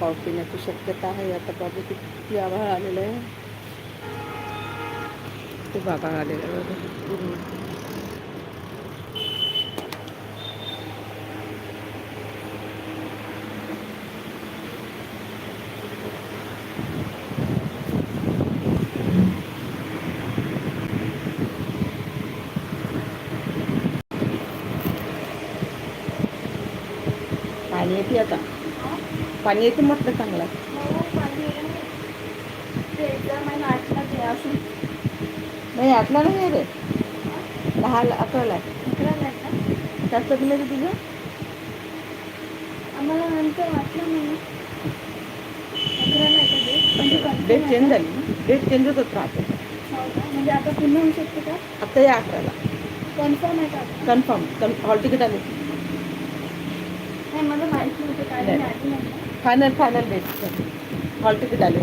पाऊस येण्याची शक्यता आहे. आता बघू किती आभाळ आलेलं आहे. खूप आभाळ आलेलं आहे पाणी येते आता. पाणी येते म्हटलं चांगलं. नाही आठला नाही रे. दहा अकराला त्यात कधी नाही तुझं? आम्हाला नंतर वाटलं नाही ती डेट चेंज? झाली डेट चेंजच होत राहते? म्हणजे आता. पुन्हा होऊ शकते का आता या अकराला. कन्फर्म आहे का कन्फर्म कन हॉल तिकीट आले. नाही मला माहिती नव्हतं. काय नाही. Final final date hall ticket आले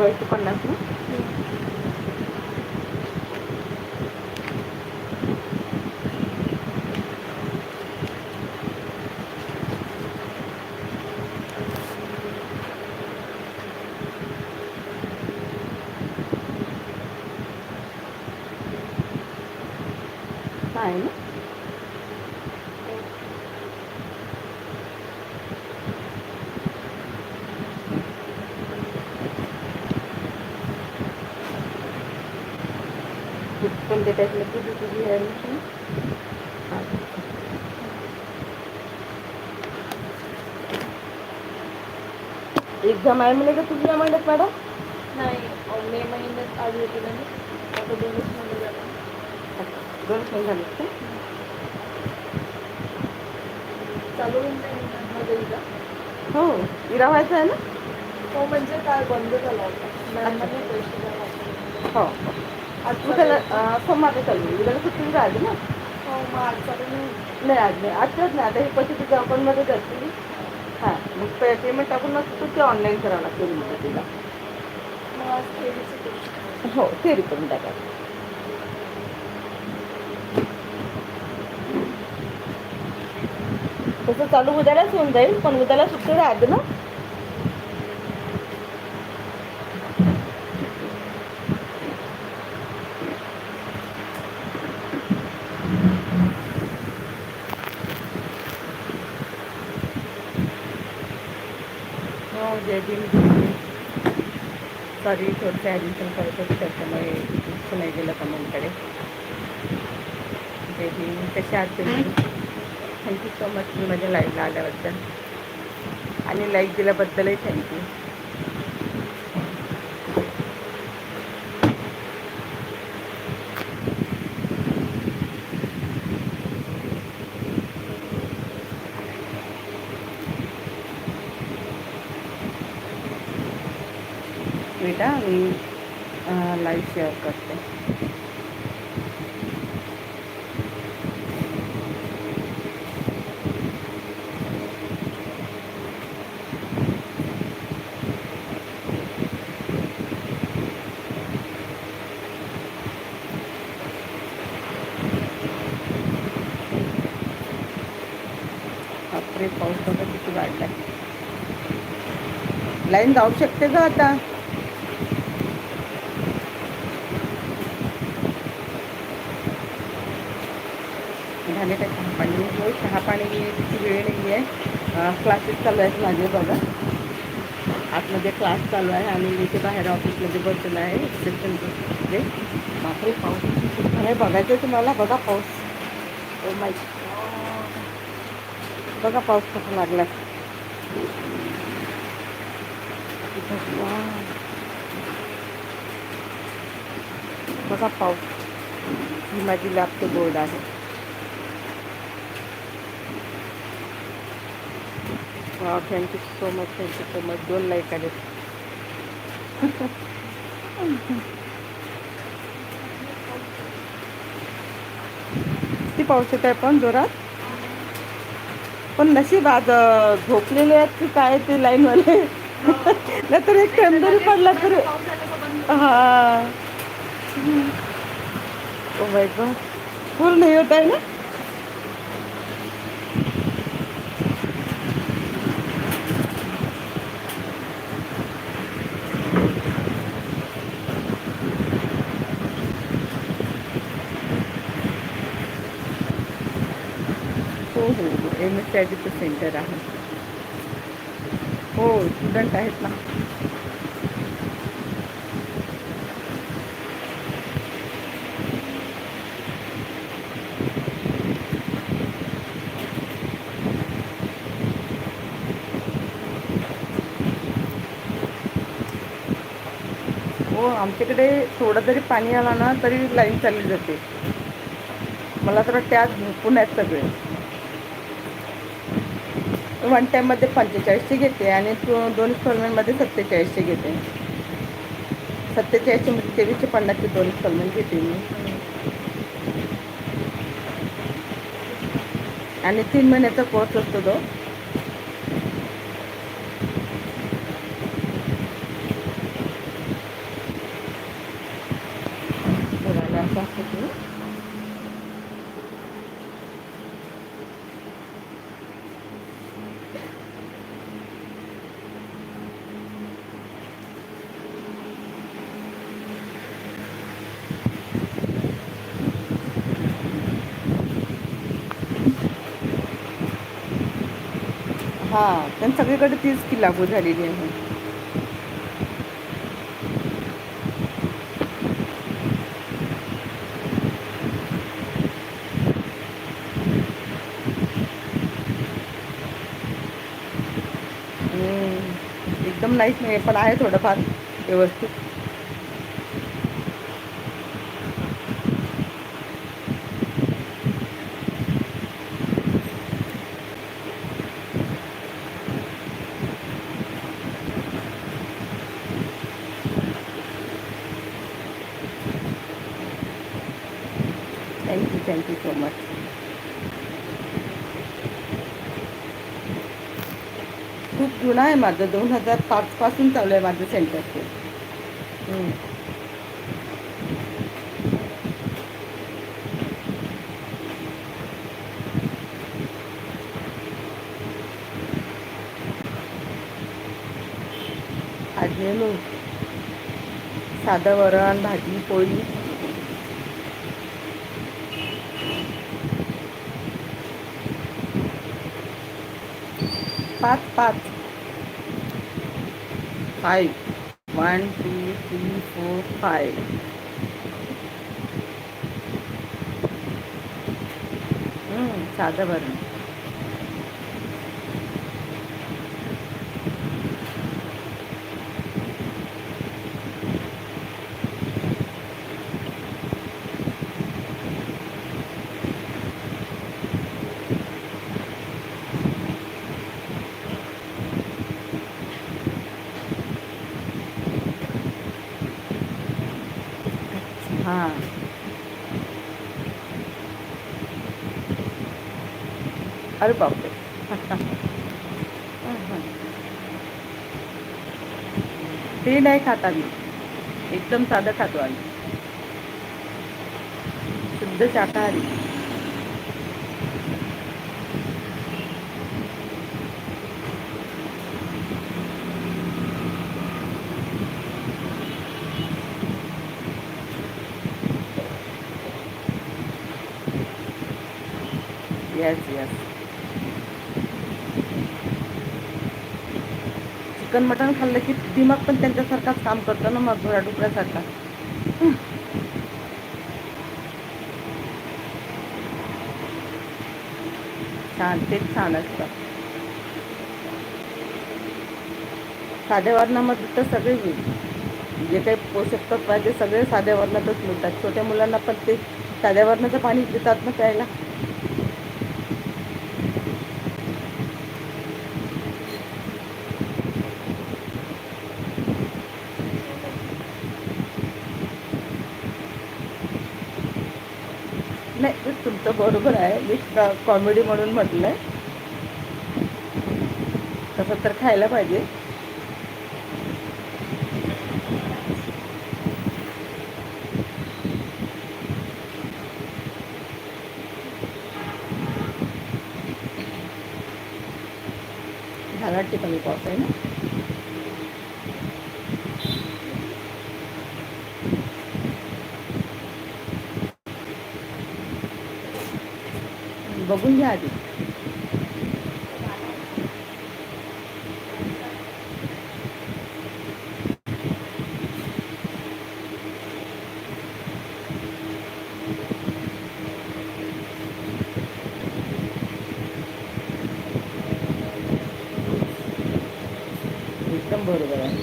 బయట పండుగ एक्झाम आहे म्हणे का तुझी या महिन्यात मॅडम नाही मे महिन्यात आली होती ना मी. आता दोनच महिने झाले दोन महिने झाले का चालू होऊन जाईल. हो इरा व्हायचा आहे ना हो म्हणजे काय बंद झाला होता मॅडमांनी पैसे. हो आज. अं, सोमवार चालू. उद्याला सुट्टी राहिली ना हो मग आज चालू नाही. नाही आज नाही आजच्याच नाही आता हे पैसे तुझ्या अकाउंटमध्ये जातील हां. मग पे पेमेंट टाकून तू ते ऑनलाईन करावं लागते म्हणजे तुला. मग आज. हो ते करून टाका. तसं चालू उद्यालाच होऊन जाईल पण उद्याला सुट्टी राहते ना? भीम सॉरी थोडंसं ॲडमिशन करत होते त्याच्यामुळे लक्ष नाही गेलं कमेंटकडे जय भीम कशा आहात तुम्ही थँक्यू सो मच तुम्ही माझ्या लाईव्हला आल्याबद्दल. आणि लाईक दिल्याबद्दलही थँक्यू बेटा मी लाईव्ह शेअर करते. पाऊस बघा किती वाढलाय. लाईन जाऊ शकते का आता. क्लासेस चालू आहेत माझे बघा. आतमध्ये क्लास चालू आहे आणि इथे बाहेर ऑफिसमध्ये बसलेलं आहे रिसेप्शनमध्ये बापरे पाऊस आहे बघायचं आहे तुम्हाला बघा पाऊस. ओ माय बघा पाऊस कसा लागला. बघा पाऊस. ही माझी लॅपटॉप बोर्ड आहे. हा thank you so much thank you so much दोन लाईक आले किती पाऊस येत आहे पण जोरात. पण नशीब आज झोपलेले आहेत की काय ते लाईनवाले? नाहीतर एक टाइम जरी पडला तरी हा. ओ माय गॉड पूर्ण हे होत आहे ना हो हो हो सेंटर आहे. हो स्टुडंट आहेत ना. हो आमच्याकडे थोडं जरी पाणी आलं ना तरी लाईन चालली जाते. मला तर वाटतं आज पुण्यात सगळे. वन टाईममध्ये पंचेचाळीसशे घेते आणि तो दोन इन्स्टॉलमेंटमध्ये सत्तेचाळीसशे घेते. सत्तेचाळीसशे म्हणजे तेवीसशे पन्नासचे दोन इन्स्टॉलमेंट घेते मी. आणि तीन महिन्याचा कोर्स असतो तो बोलायला असं असतं ते. हा पण सगळीकडे तीच की लागू झालेली आहे. एकदम नाहीच नाही पण आहे थोडंफार व्यवस्थित. Thank you so much. खूप जुनं आहे माझं. दोन हजार पाचपासून चालू आहे माझं सेंटर ते आज साधं वरण भाजी पोळी. पाच पाच. Five one two three four five हम्म, साधं भरणं हां अरे बापरे. ते नाही खात आम्ही. एकदम साधं खातो आम्ही. शुद्ध शाकाहारी. चिकन मटण खाल्लं की दिमाग पण त्यांच्यासारखाच काम करतो ना मग घोडा डुकऱ्यासारखा. छान तेच छान असतं. साध्या वर्णामध्ये तर सगळे जे काही पोषक तत्व आहे ते सगळे साध्या वर्णातच मिळतात. छोट्या मुलांना पण ते साध्या वर्णाचं पाणी देतात ना प्यायला नाही ते तुमचं बरोबर आहे मी कॉमेडी म्हणून म्हटलं आहे तसं तर खायला पाहिजे. झाला वाटते कमी पाऊस आहे ना? बघून घ्या आधी. एकदम बरोबर आहे.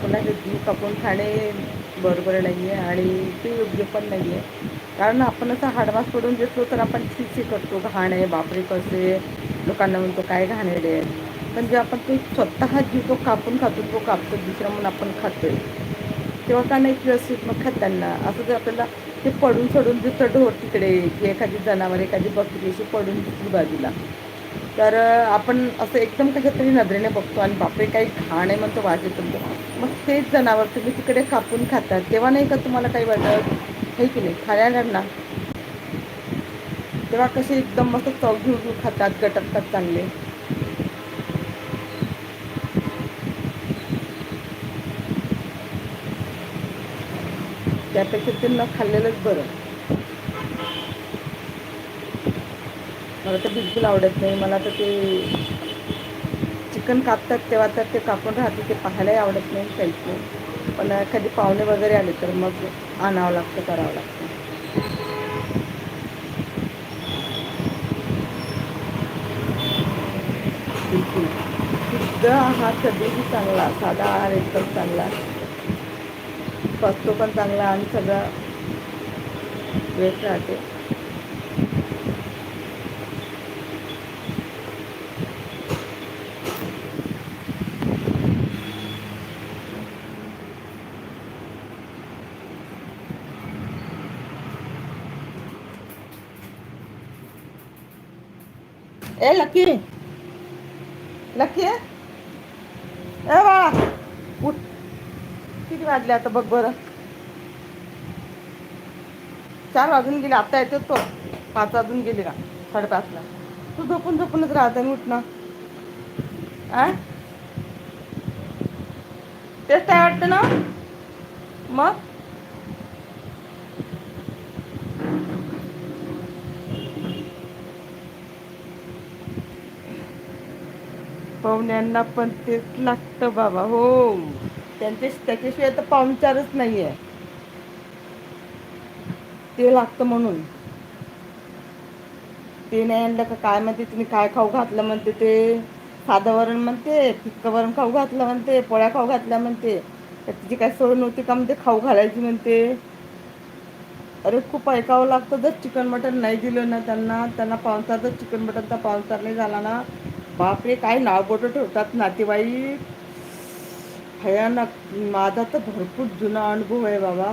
कोणाचे जीव कापून खाणे बरोबर नाही आहे आणि ते योग्य पण नाही आहे कारण आपण असं हाडवास पडून देतो तर आपण छिछी करतो. घाण आहे बापरे कसे? लोकांना म्हणतो काय घाणेडे आहे पण जे आपण तो स्वतः जीव तो कापून खातो तो कापतो दुसरा म्हणून आपण खातोय. तेव्हा का नाही व्यवस्थित मग खाताना असं जर आपल्याला ते पडून सोडून दिसतं ढोर तिकडे की एखादी जनावर एखादी बकरी अशी पडून दिसली बाजूला. तर आपण असं एकदम कशा तरी नजरेने बघतो आणि बापरे काही घाण आहे म्हणतो वाज येतो मग तेच जनावर तुम्ही तिकडे कापून खातात. तेव्हा नाही का तुम्हाला काही वाटत? हे की नाही? खाण्याला तेव्हा कसे एकदम मस्त चव घेऊ खातात गटकतात चांगले. त्यापेक्षा ते न खाल्लेलंच बरं. मला तर बिलकुल आवडत नाही. मला तर ते चिकन कापतात तेव्हा तर ते कापून राहते ते पाहायलाही आवडत नाही काहीच नाही पण कधी पाहुणे वगैरे आले तर मग आणावं लागतं करावं लागतं. शुद्ध आहार कधीही चांगला साधा आहार एकदम चांगला. पचतो पण चांगला आणि सगळं वेट राहते. ए लकी लकी ए बाळा उठ किती वाजले आता बघ बरं चार वाजून गेले आता येतो तो पाच वाजून गेले का साडेपाचला तू झोपून झोपूनच राहते आणि उठणं आ तेच काय वाटतं ना मग पाहुण्यांना पण तेच लागतं बाबा हो. त्यांच्या त्याच्याशिवाय तर पाहुणचारच नाही आहे ते लागतं म्हणून. ते नाही आणलं का काय म्हणते तुम्ही काय खाऊ घातलं म्हणते ते. साधं वरण म्हणते फिक्कं वरण खाऊ घातलं म्हणते पोळ्या खाऊ घातल्या म्हणते. तर तिची काय सोय नव्हती का म्हणते खाऊ घालायची म्हणते. अरे खूप ऐकावं लागतं जर चिकन मटन नाही दिलं ना त्यांना त्यांना पावसार चिकन चिकन मटनचा पावसार नाही झाला ना बापरे काय नाव बोटं ठेवतात नातेवाईक. भयानक. माझा तर भरपूर जुना अनुभव आहे बाबा.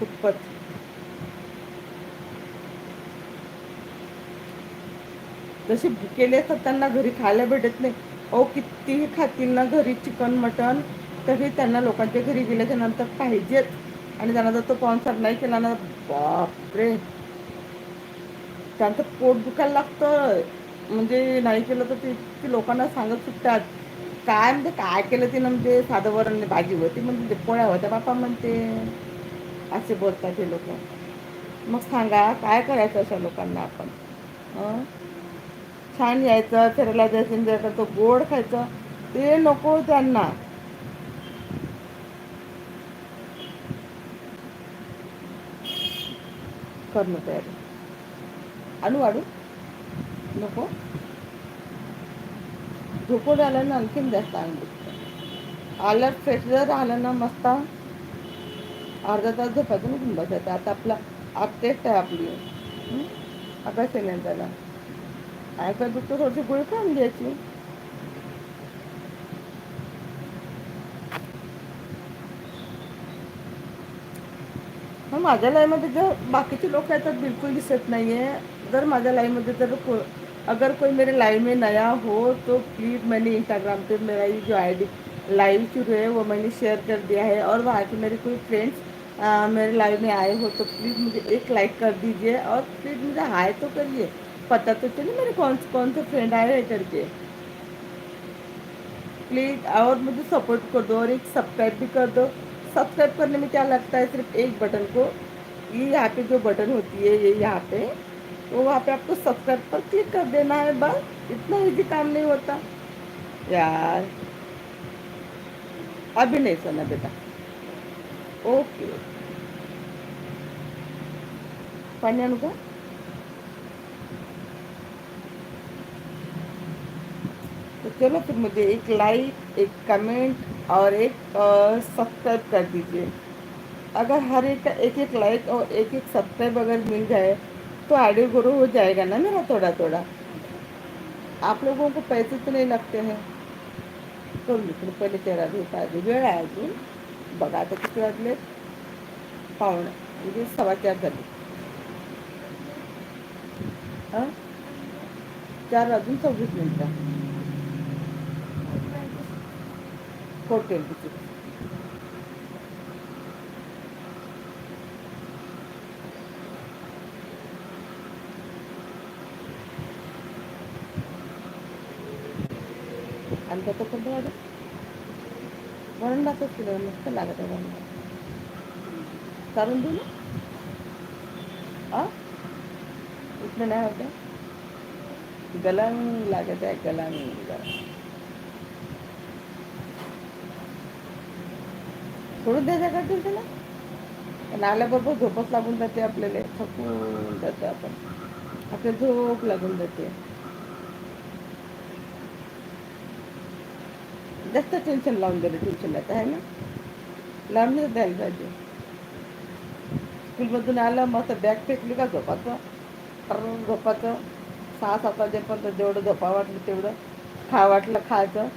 खूपच. जसे भुकेले असतात त्यांना घरी खायला भेटत नाही. अहो कितीही खातील ना घरी चिकन मटन तरी त्यांना लोकांच्या घरी गेल्याच्यानंतर पाहिजेच. आणि त्यांना जर तो पॉन्सर नाही केला ना बापरे. त्यांचं पोट दुखायला लागतं म्हणजे नाही केलं तर ते ते लोकांना सांगत सुटतात. काय म्हणजे काय केलं तिनं म्हणजे साधं वरण भाजी होती म्हणजे पोळ्या होत्या बापा म्हणते. असे बोलतात हे लोक. मग सांगा काय करायचं अशा लोकांना आपण? छान यायचं फिरायला जायचं जायचं तो गोड खायचं ते नको त्यांना. करणं तयारी आणू वाढू नको. झोपून आल्यानं आणखीन जास्त अंग दुखतं आलं फ्रेश जर आलं ना मस्त. अर्धा तास झोपायचं निघून बसायचं आता आपला आप टेस्ट आहे आपली. हं? अभ्यास त्याला. ऐकत दुखतं थोडीशी गोळी खाऊन घ्यायची? माझ्या लाईफमध्ये जर बाकीचे लोक आहेत तर बिलकुल दिसत नाहीये. जर माझ्या लाईफमध्ये जर अगर कोई मेरे लाइव में नया हो तो प्लीज़ मैंने इंस्टाग्राम पे मेरा ये जो आईडी लाइव शुरू है, वो मैंने शेयर कर दिया है। और वहाँ के मेरे कोई फ्रेंड्स मेरे लाइव में आए हो तो प्लीज़ मुझे एक लाइक कर दीजिए और प्लीज़ मुझे हाय तो करिए। पता तो चले मेरे कौन कौन से फ्रेंड आए हैं करके। प्लीज़ और मुझे सपोर्ट कर दो और एक सब्सक्राइब भी कर दो। सब्सक्राइब करने में क्या लगता है? सिर्फ़ एक बटन को। ये यहाँ पे जो बटन होती है, ये यहाँ पे तो वहाँ पे आपको सब्सक्राइब पर क्लिक कर देना है बस, इतना इजी काम नहीं होता। यार, अभी नहीं सुना बेटा। ओके का? तो चलो फिर मुझे एक लाइक एक कमेंट और एक सब्सक्राइब कर दीजिए। अगर हर एक का एक एक लाइक और एक एक सब्सक्राइब अगर मिल जाए तो आइडियो ग्रो हो जाएगा ना मेरा थोड़ा थोड़ा. आप लोगों को पैसे तो नहीं लगते हैं. तो मित्र पहिले तेरा दिवस आधी वेळ आहे अजून. बघा आता किती वाजले? पाहुणे म्हणजे सव्वा चार झाले. हां? चार वाजून सव्वीस मिनटं. फोर ट्वेंटी सिक्स आणि त्याचं पण वाढ वरण भातच केलं मस्त लागत आहे वरण भात चालून देऊ ना आ? इथलं नाही होतं गलंग लागत आहे गलंग. गलंग सोडून द्यायचं का तू त्याला. पण आल्याबरोबर झोपच लागून जाते आपल्याला. थकून जाते आपण. आपल्याला झोप लागून जाते. जास्त टेन्शन लावून दिलं ट्युशनला तर आहे ना लावून द्यायला पाहिजे स्कूलमधून आलं मस्त बॅग फेकली का झोपाचं कारण झोपाचं सहा सात वाजेपर्यंत जेवढं झोपा वाटलं तेवढं खा वाटलं खायचं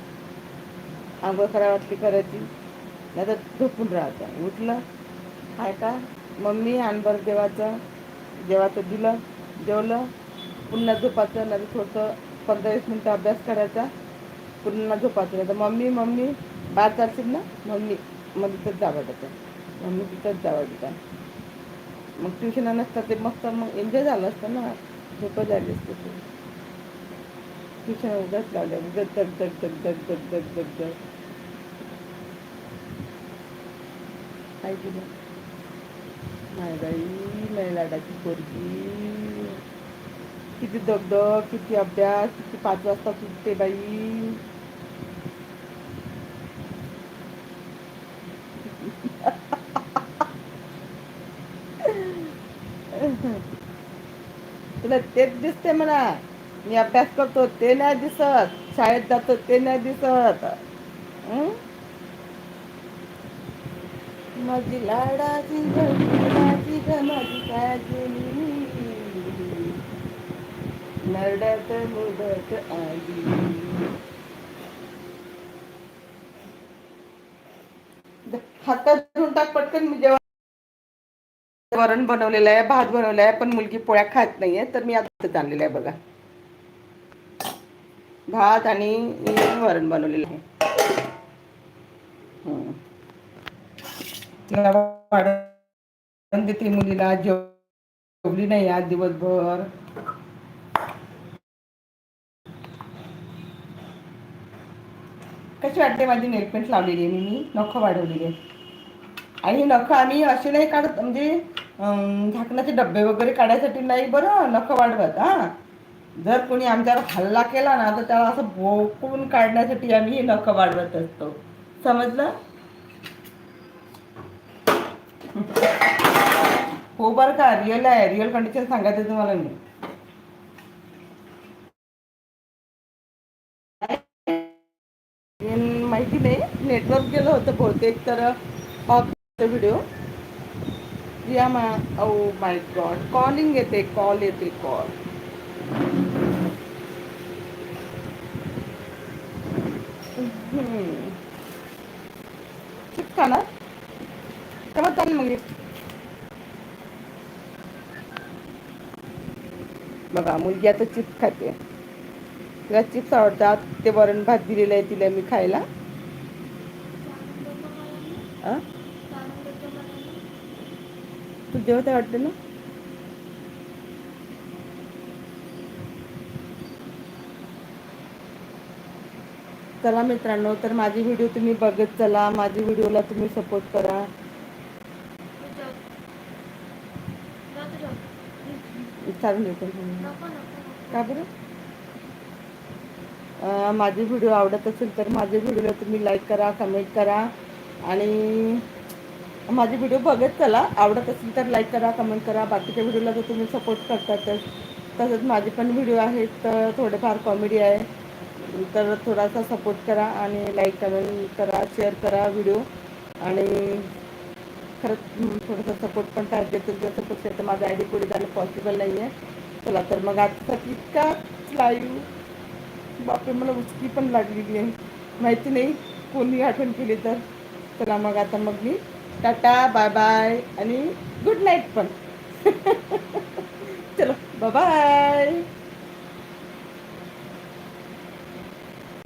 आंघोळ करा वाटली करायची नाही तर झोपून राहायचं उठलं हाय का मम्मी आणबर देवाचं जेवायचं दिलं जेवलं पुन्हा झोपाचं नाही थोडंसं पंधरा वीस मिनटं अभ्यास करायचा पूर्ण झोपायचं नाही. तर मम्मी मम्मी बाहेर चालशील ना? मम्मी मग तिथंच जावं त्याचं मम्मी तिथंच जावं तिथं मग ट्युशन नसतं ते मस्त मग एन्जॉय झालं असतं ना? झोपं झाली असते ते ट्युशन उगाच लावल्या उगाच धग धग धग धग धग धग धग धग काय दिलं नाही बाई नाही लाडाची पोरगी. किती दगदग किती अभ्यास किती पाच वाजता सुटते बाई. तुला तेच दिसते म्हणा. मी अभ्यास करतो ते नाही दिसत. शाळेत जातो ते नाही दिसत. माझी लाडाची माझी काय काजली मुदत आली हातात धरून टाक पटकन मी जेव्हा वरण बनवलेलं आहे भात बनवलेला आहे पण मुलगी पोळ्या खात नाहीये तर मी आता आणलेलं आहे बघा. भात आणि वरण बनवलेलं आहे. तिला वाढून देते मुलीला जेवली नाही आज दिवसभर. कशी वाटते माझी नेलपेंट लावलेली आहे मी नखं वाढवलेली आहे. आणि ही नखं आम्ही असे नाही काढत म्हणजे झाकणाचे डब्बे वगैरे काढायसाठी नाही बरं नखं वाढवत हा. जर कोणी आमच्यावर हल्ला केला ना तर त्याला असं भोकून काढण्यासाठी आम्ही हे नखं वाढवत असतो. समजलं? हो बरं का रिअल आहे रिअल कंडिशन सांगायचं तुम्हाला मी. माहिती नाही. नेटवर्क गेलं होतं बहुतेक तर व्हिडिओ या मा ओ माय गॉड कॉलिंग येते कॉल येते कॉल चिपका ना. तेव्हा चालेल मग. बघा मुलगी आता चिप्स खाते. तिला चिप्स आवडतात. ते वरण भात दिलेलं आहे तिला मी खायला. आ? तू जेवत आहे वाटते ना चला मित्रांनो तर माझी व्हिडिओ तुम्ही बघत चला माझी व्हिडिओला तुम्ही सपोर्ट करा विचारून का बरं माझे माझी व्हिडिओ आवडत असेल तर माझ्या व्हिडिओला तुम्ही लाईक करा कमेंट करा आणि माझे व्हिडिओ बघत चला. आवडत असेल तर लाईक करा कमेंट करा. बाकीच्या व्हिडिओला जर तुम्ही सपोर्ट करता तर तसंच माझे पण व्हिडिओ आहेत. तर थोडेफार कॉमेडी आहे. तर थोडासा सपोर्ट करा आणि लाईक कमेंट करा शेअर करा व्हिडिओ. आणि खरंच थोडासा थोडंसं सपोर्ट पण पाहिजे तुमचा सपोर्ट तर माझं आय डी पुढे जाणं पॉसिबल नाही आहे चला तर मग आजसाठी इतका लाईव्ह बापरे मला उचकी पण लागलेली आहे. माहिती नाही कोणी आठवण केली तर. चला मग आता मग मी टाटा बाय बाय आणि गुड नाईट पण. चलो बाय बाय.